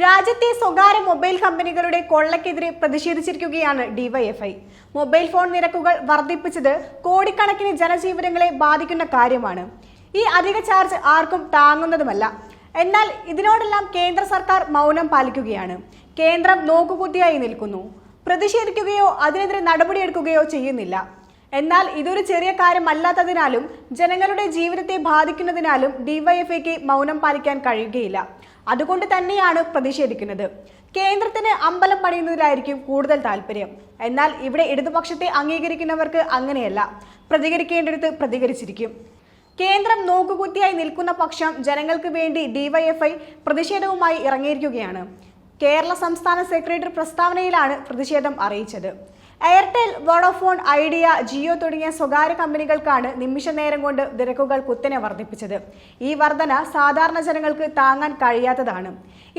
രാജ്യത്തെ സ്വകാര്യ മൊബൈൽ കമ്പനികളുടെ കൊള്ളക്കെതിരെ പ്രതിഷേധിച്ചിരിക്കുകയാണ് ഡിവൈഎഫ്ഐ. മൊബൈൽ ഫോൺ നിരക്കുകൾ വർദ്ധിപ്പിച്ചത് കോടിക്കണക്കിന് ജനജീവിതങ്ങളെ ബാധിക്കുന്ന കാര്യമാണ്. ഈ അധിക ചാർജ് ആർക്കും താങ്ങുന്നതുമല്ല. എന്നാൽ ഇതിനോടെല്ലാം കേന്ദ്ര സർക്കാർ മൗനം പാലിക്കുകയാണ്. കേന്ദ്രം നോക്കുകുത്തിയായി നിൽക്കുന്നു. പ്രതിഷേധിക്കുകയോ അതിനെതിരെ നടപടിയെടുക്കുകയോ ചെയ്യുന്നില്ല. എന്നാൽ ഇതൊരു ചെറിയ കാര്യമല്ലാത്തതിനാലും ജനങ്ങളുടെ ജീവിതത്തെ ബാധിക്കുന്നതിനാലും ഡിവൈഎഫ്ഐക്ക് മൗനം പാലിക്കാൻ കഴിയുകയില്ല. അതുകൊണ്ട് തന്നെയാണ് പ്രതിഷേധിക്കുന്നത്. കേന്ദ്രത്തിന് അമ്പലം പണിയുന്നതിലായിരിക്കും കൂടുതൽ താല്പര്യം. എന്നാൽ ഇവിടെ ഇടതുപക്ഷത്തെ അംഗീകരിക്കുന്നവർക്ക് അങ്ങനെയല്ല. പ്രതികരിക്കേണ്ടിടത്ത് പ്രതികരിച്ചിരിക്കും. കേന്ദ്രം നോക്കുകുത്തിയായി നിൽക്കുന്ന പക്ഷം ജനങ്ങൾക്ക് വേണ്ടി ഡിവൈഎഫ്ഐ പ്രതിഷേധവുമായി ഇറങ്ങിയിരിക്കുകയാണ്. കേരള സംസ്ഥാന സെക്രട്ടറി പ്രസ്താവനയിലാണ് പ്രതിഷേധം അറിയിച്ചത്. എയർടെൽ വോഡോഫോൺ ഐഡിയ ജിയോ തുടങ്ങിയ സ്വകാര്യ കമ്പനികൾക്കാണ് നിമിഷ നേരം കൊണ്ട് നിരക്കുകൾ കുത്തനെ വർദ്ധിപ്പിച്ചത്. ഈ വർധന സാധാരണ ജനങ്ങൾക്ക് താങ്ങാൻ കഴിയാത്തതാണ്.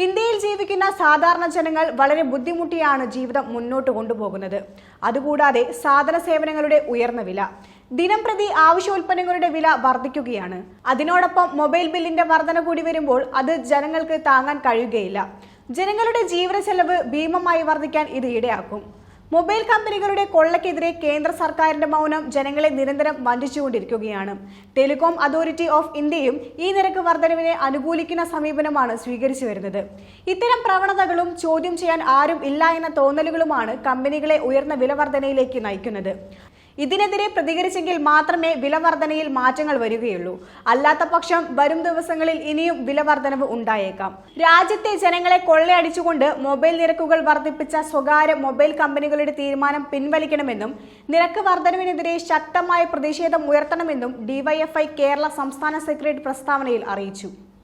ഇന്ത്യയിൽ ജീവിക്കുന്ന സാധാരണ ജനങ്ങൾ വളരെ ബുദ്ധിമുട്ടിയാണ് ജീവിതം മുന്നോട്ട് കൊണ്ടുപോകുന്നത്. അതുകൂടാതെ സാധന സേവനങ്ങളുടെ ഉയർന്ന വില. ദിനം പ്രതി ആവശ്യോൽപ്പന്നങ്ങളുടെ വില വർദ്ധിക്കുകയാണ്. അതിനോടൊപ്പം മൊബൈൽ ബില്ലിന്റെ വർധന കൂടി വരുമ്പോൾ അത് ജനങ്ങൾക്ക് താങ്ങാൻ കഴിയുകയില്ല. ജനങ്ങളുടെ ജീവിത ചെലവ് ഭീമമായി വർദ്ധിക്കാൻ ഇത് ഇടയാക്കും. മൊബൈൽ കമ്പനികളുടെ കൊള്ളക്കെതിരെ കേന്ദ്ര സർക്കാരിന്റെ മൗനം ജനങ്ങളെ നിരന്തരം വഞ്ചിച്ചുകൊണ്ടിരിക്കുകയാണ്. ടെലികോം അതോറിറ്റി ഓഫ് ഇന്ത്യയും ഈ നിരക്ക് വർധനവിനെ അനുകൂലിക്കുന്ന സമീപനമാണ് സ്വീകരിച്ചു വരുന്നത്. ഇത്തരം പ്രവണതകളും ചോദ്യം ചെയ്യാൻ ആരും ഇല്ല എന്ന തോന്നലുകളുമാണ് കമ്പനികളെ ഉയർന്ന വില വർധനയിലേക്ക് നയിക്കുന്നത്. ഇതിനെതിരെ പ്രതികരിച്ചെങ്കിൽ മാത്രമേ വില വർധനയിൽ മാറ്റങ്ങൾ വരികയുള്ളൂ. അല്ലാത്ത പക്ഷം വരും ദിവസങ്ങളിൽ ഇനിയും വില വർധനവ് ഉണ്ടായേക്കാം. രാജ്യത്തെ ജനങ്ങളെ കൊള്ളയടിച്ചുകൊണ്ട് മൊബൈൽ നിരക്കുകൾ വർദ്ധിപ്പിച്ച സ്വകാര്യ മൊബൈൽ കമ്പനികളുടെ തീരുമാനം പിൻവലിക്കണമെന്നും നിരക്ക് വർധനവിനെതിരെ ശക്തമായ പ്രതിഷേധം ഉയർത്തണമെന്നും ഡിവൈഎഫ്ഐ കേരള സംസ്ഥാന സെക്രട്ടറി പ്രസ്താവനയിൽ അറിയിച്ചു.